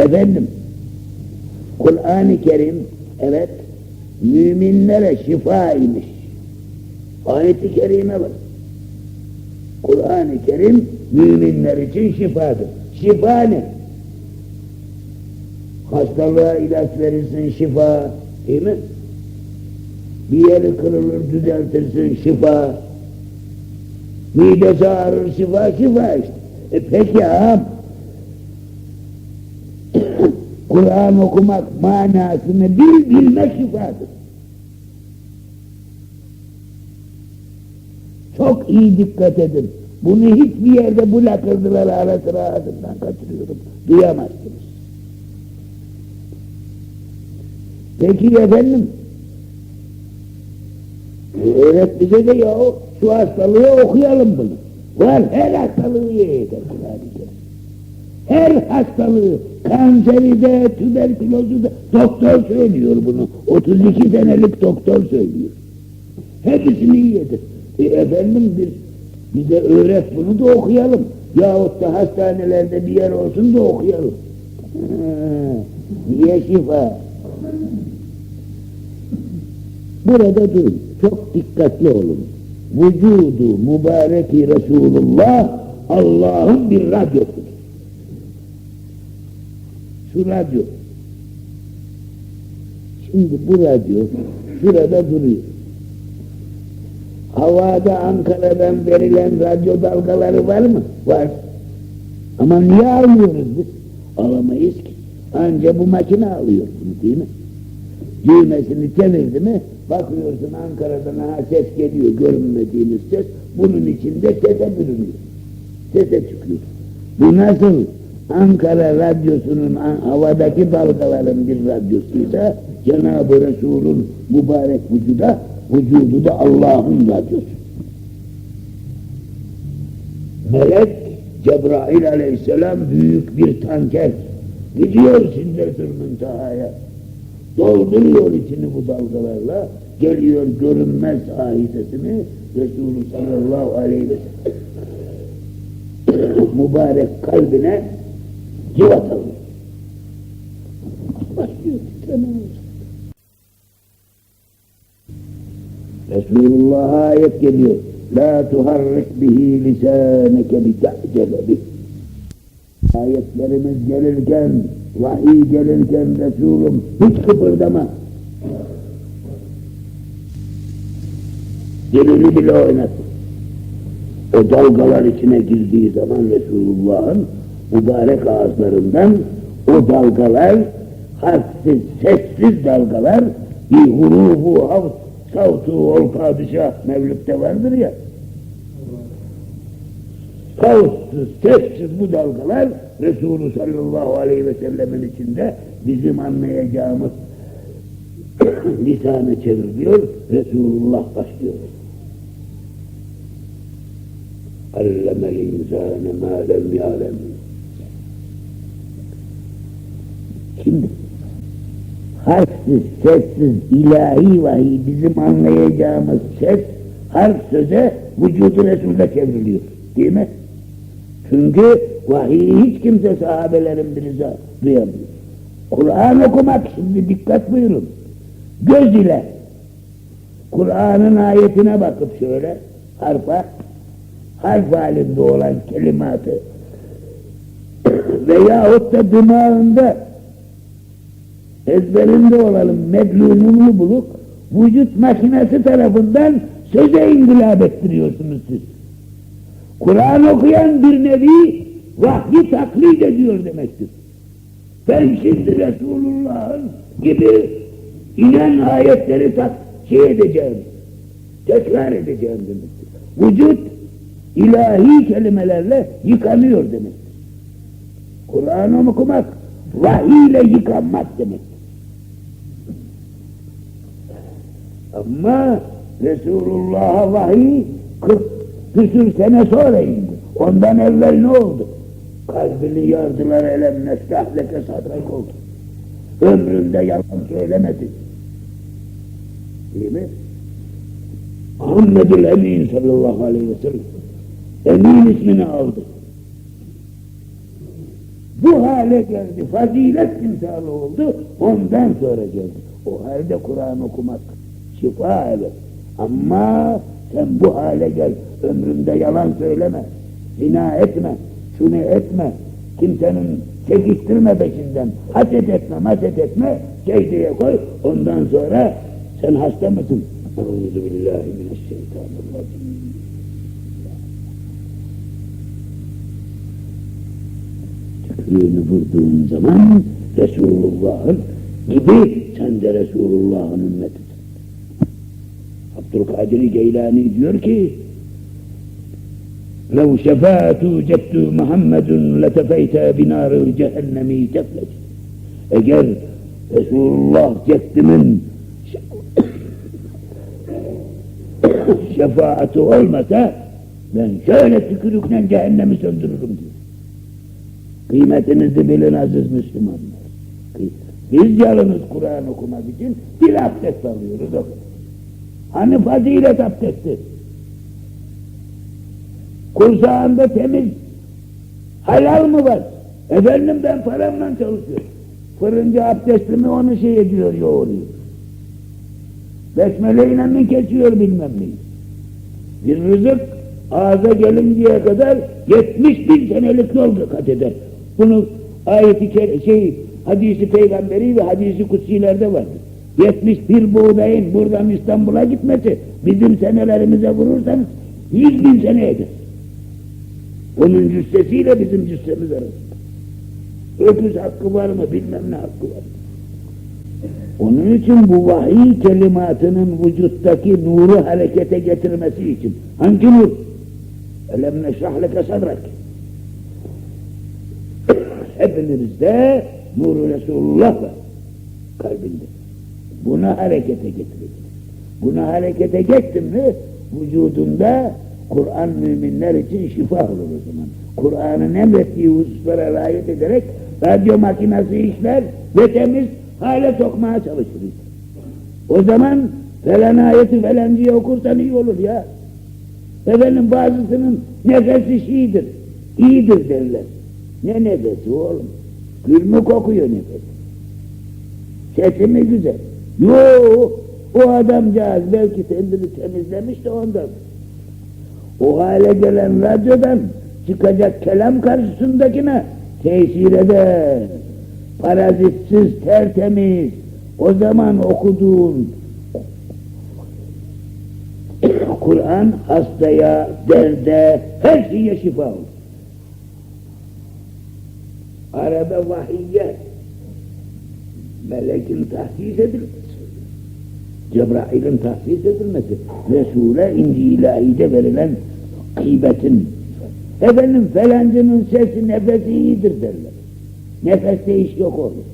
Efendim, Kur'an-ı Kerim, evet, müminlere şifa imiş. Ayet-i Kerime var. Kur'an-ı Kerim müminler için şifadır. Şifa ne? Hastalığa ilaç verirsin şifa, değil mi? Bir yeri kırılır düzeltirsin şifa. Midesi ağrır şifa, şifa işte. E peki ağam, Kur'an okumak manasını bil bilmek şifadır. Çok iyi dikkat edin. Bunu hiçbir yerde bu lakırdıları ara sıra ağzımdan kaçırıyorum. Duyamazsınız. Peki efendim, öğret bize de ya şu hastalığı okuyalım bunu. Var her hastalığı yeter Kur'an-ı Kerim. Her hastalığı, kanseri de, tüberkülozu da, doktor söylüyor bunu. 32 senelik doktor söylüyor. Hepsini yedir. E efendim biz, bize öğret bunu da okuyalım. Yahut da hastanelerde bir yer olsun da okuyalım. Niye şifa? Burada durun. Çok dikkatli olun. Vücudu mübareki Resulullah Allah'ın bir radyosudur. Şu radyo. Şimdi bu radyo şurada duruyor. Havada Ankara'dan verilen radyo dalgaları var mı? Var. Ama niye almıyoruz biz? Alamayız ki. Anca bu makine alıyor bunu değil mi? Düğmesini çevirdi mi bakıyorsun Ankara'dan ha ses geliyor görünmediğiniz ses bunun içinde sese bürünüyor. Sese çıkıyor. Bu nasıl Ankara radyosunun havadaki dalgaların bir radyosuysa Cenab-ı Resul'ün mübarek vücuda vücudu da Allah'ın radyosu. Melek Cebrail aleyhisselam büyük bir tanker. Gidiyor Sidretül Münteha'ya dolduruyor içini bu dalgalarla geliyor görünmez ahitesini Resulü sallallahu aleyhi ve sellem. Mübarek kalbine civat alıyor. Başlıyor titremeye. Resulullah'a ayet geliyor. La tuharrik bihi lisaneke li te'cele bih. Ayetlerimiz gelirken, vahiy gelirken Resulüm hiç kıpırdama. Dilini bile oynat. O dalgalar içine girdiği zaman Resulullah'ın mübarek ağızlarından o dalgalar harfsiz, sessiz dalgalar bir hurufu havt savtu ol padişah mevlütte vardır ya savtsız, sessiz bu dalgalar Resulü sallallahu aleyhi ve sellemin içinde bizim anlayacağımız lisanı çeviriyor, Resulullah başlıyor. Allemel insâne mâ lem yâlem. Şimdi harfsiz, sessiz, ilahi vahiy bizim anlayacağımız ses harf söze vücudu Resul'de çevriliyor. Değil mi? Çünkü vahiyi hiç kimse sahabelerin birisi duyamıyor. Kur'an okumak şimdi dikkat buyurun. Göz ile Kur'an'ın ayetine bakıp şöyle harfa harf halinde olan kelimatı veyahut da dimağında ezberinde olalım medlununu bulup vücut makinesi tarafından söze ingilab ettiriyorsunuz siz. Kur'an okuyan bir nevi vahyi taklit ediyor demektir. Ben şimdi Resulullah'ın gibi inen ayetleri tak şey edeceğim, tekrar edeceğim demektir. Vücut ilahi kelimelerle yıkanıyor demektir. Kur'an okumak vahiy yıkanmak demektir. Ama Resulullah'a vahiy 40 küsür sene sonra indi. Ondan evvel ne oldu? Kalbini yardılar elem nesrahleke sadrak oldu. Ömründe yalan söylemedi. Değil mi? Muhammedül Emin sallallahu aleyhi ve sellem Emin ismini aldı. Bu hale geldi, fazilet timsalı oldu, ondan sonra geldi. O halde Kur'an okumak şifa evet. Ama sen bu hale gel, ömründe yalan söyleme, zina etme, şunu etme, kimsenin çekiştirme peşinden, haset etme, haset etme, secdeye koy, ondan sonra sen hasta mısın? Euzubillahimineşşeytanirracim. Tükrüğünü vurduğun zaman Resulullah'ın gibi sen de Resulullah'ın ümmetisin. Abdülkadir Geylani diyor ki لو شفاعت جدت محمد لتفيت بنار الجهنم تفلت eğer Resulullah ceddimin şefaati olmasa ben şöyle tükürükle cehennemi söndürürüm diyor. Kıymetinizi bilin aziz Müslümanlar. Biz yalnız Kur'an okumak için bir abdest alıyoruz o kadar. Hani fazilet abdesti? Kursağında temiz halal mı var? Efendim ben paramla çalışıyorum. Fırıncı abdestimi onu şey ediyor, yoğuruyor. Besmeleyle mi kesiyor bilmem neyi. Bir rızık ağza gelinceye kadar 70 bin senelik yol kat eder. Bunu ayeti şey, hadisi peygamberi ve hadisi kutsilerde vardır. 71 buğdayın buradan İstanbul'a gitmesi bizim senelerimize vurursanız 100 bin sene. Onun cüssesiyle bizim cüssemiz arasında. Öküz hakkı var mı bilmem ne hakkı var. Onun için bu vahiy kelimatının vücuttaki nuru harekete getirmesi için. Hangi nur? Elem neşrah leke sadrak. Hepinizde nuru Resulullah var kalbinde. Bunu harekete getirecek. Bunu harekete geçtin mi vücudunda Kur'an müminler için şifa olur o zaman. Kur'an'ın emrettiği hususlara riayet ederek radyo makinesi işler ve temiz hale sokmaya çalışırız. O zaman falan ayeti falancıya okursan iyi olur ya. Efendim bazısının nefesi şeydir, iyidir derler. Ne nefesi oğlum? Gül mü kokuyor nefes? Sesi mi güzel? Yo, o adamcağız belki kendini temizlemiş de ondan. O hale gelen radyodan çıkacak kelam karşısındakine tesir eder. Parazitsiz, tertemiz. O zaman okuduğun Kur'an hastaya, derde, her şeye şifa olur. Arada vahiyye melekin tahsis edilmesi. Cebrail'in tahsis edilmesi. Resul'e inci ilahide verilen gıybetin. Efendim falancının sesi nefesi iyidir derler. Nefeste iş yok olur.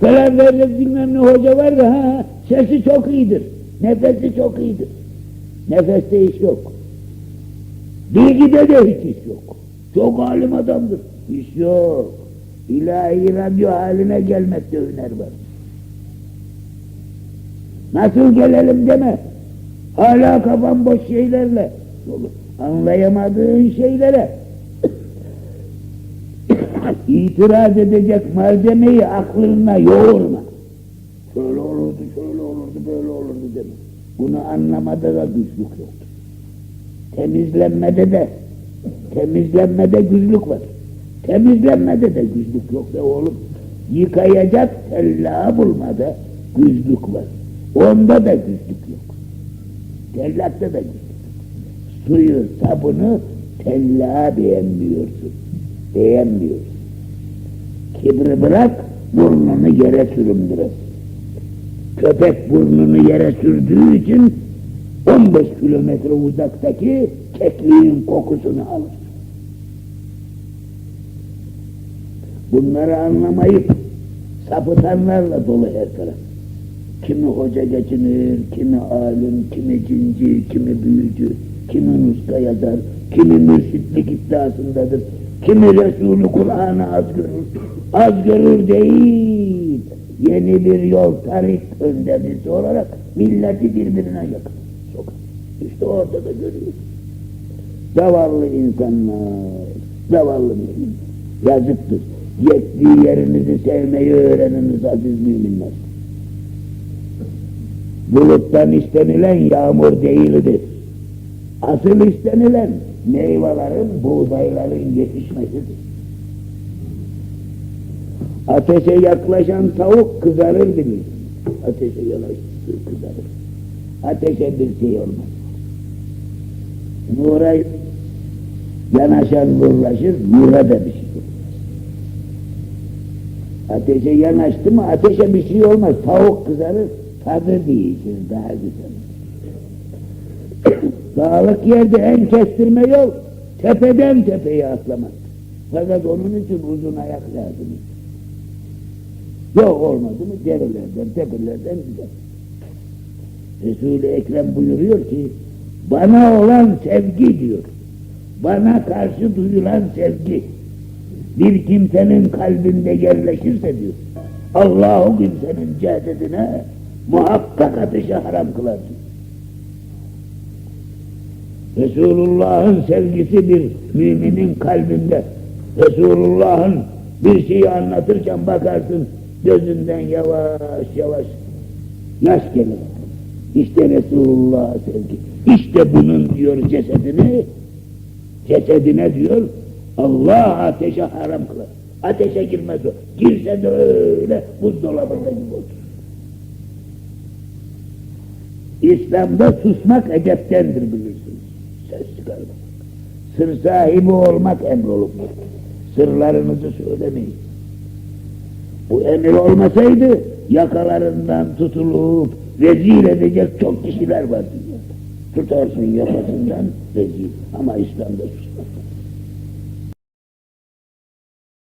Falan verecek bilmem ne hoca var da ha, sesi çok iyidir. Nefesi çok iyidir. Nefeste iş yok. Bilgide de hiç iş yok. Çok alim adamdır. İş yok. İlahi radyo haline gelmekte hüner var. Nasıl gelelim deme. Hala kafan boş şeylerle. Anlayamadığın şeylere itiraz edecek malzemeyi aklına yoğurma. Şöyle olurdu, şöyle olurdu, böyle olurdu deme. Bunu anlamada da güçlük yoktur. Temizlenmede de, temizlenmede güçlük var. Temizlenmede de güçlük yok be oğlum. Yıkayacak tella bulmada güçlük var. Onda da güçlük yok. Tellakta da güçlük yok. Suyu, sabunu tella beğenmiyorsun. Beğenmiyorsun. Kibri bırak, burnunu yere süründürür. Köpek burnunu yere sürdüğü için 15 kilometre uzaktaki kekliğin kokusunu alır. Bunları anlamayıp sapıtanlarla dolu her taraf. Kimi hoca geçinir, kimi alim, kimi cinci, kimi büyücü, kimi nuska yazar, kimi mürşitlik iddiasındadır, kimi Resulü Kur'an'ı az görür. Az görür değil, yeni bir yol, tarik önderisi olarak milleti birbirine yakın. Sokar. İşte orada da görüyoruz. Zavallı insanlar, zavallı mümin. Yazıktır. Yettiği yerinizi sevmeyi öğreniniz aziz müminler. Buluttan istenilen yağmur değildir. Asıl istenilen meyvelerin, buğdayların yetişmesidir. Ateşe yaklaşan tavuk kızarır bilir. Ateşe yanaştığı kızarır. Ateşe bir şey olmaz. Nura yanaşan nurlaşır, nura da bir şey olmaz. Ateşe yanaştı mı ateşe bir şey olmaz. Tavuk kızarır, tadı değişir, daha güzel. Dağlık yerde en kestirme yol tepeden tepeye atlamak. Fakat onun için uzun ayak lazım. Yok olmadı mı derilerden, tepelerden gider. Resul-i Ekrem buyuruyor ki, bana olan sevgi diyor, bana karşı duyulan sevgi, bir kimsenin kalbinde yerleşirse diyor, Allah o kimsenin cesedine muhakkak ateşe haram kılar diyor. Resulullah'ın sevgisi bir müminin kalbinde. Resulullah'ın bir şeyi anlatırken bakarsın gözünden yavaş yavaş yaş gelir. İşte Resulullah'a sevgi. İşte bunun diyor cesedini, cesedine diyor Allah ateşe haram kılar. Ateşe girmez o. Girse de öyle buzdolabında gibi oturur. İslam'da susmak edeptendir bilirsiniz. Ses çıkarmak. Sır sahibi olmak emrolunur. Sırlarınızı söylemeyin. Bu emir olmasaydı yakalarından tutulup rezil edecek çok kişiler var dünyada. Tutarsın yakasından rezil ama İslam'da susmak.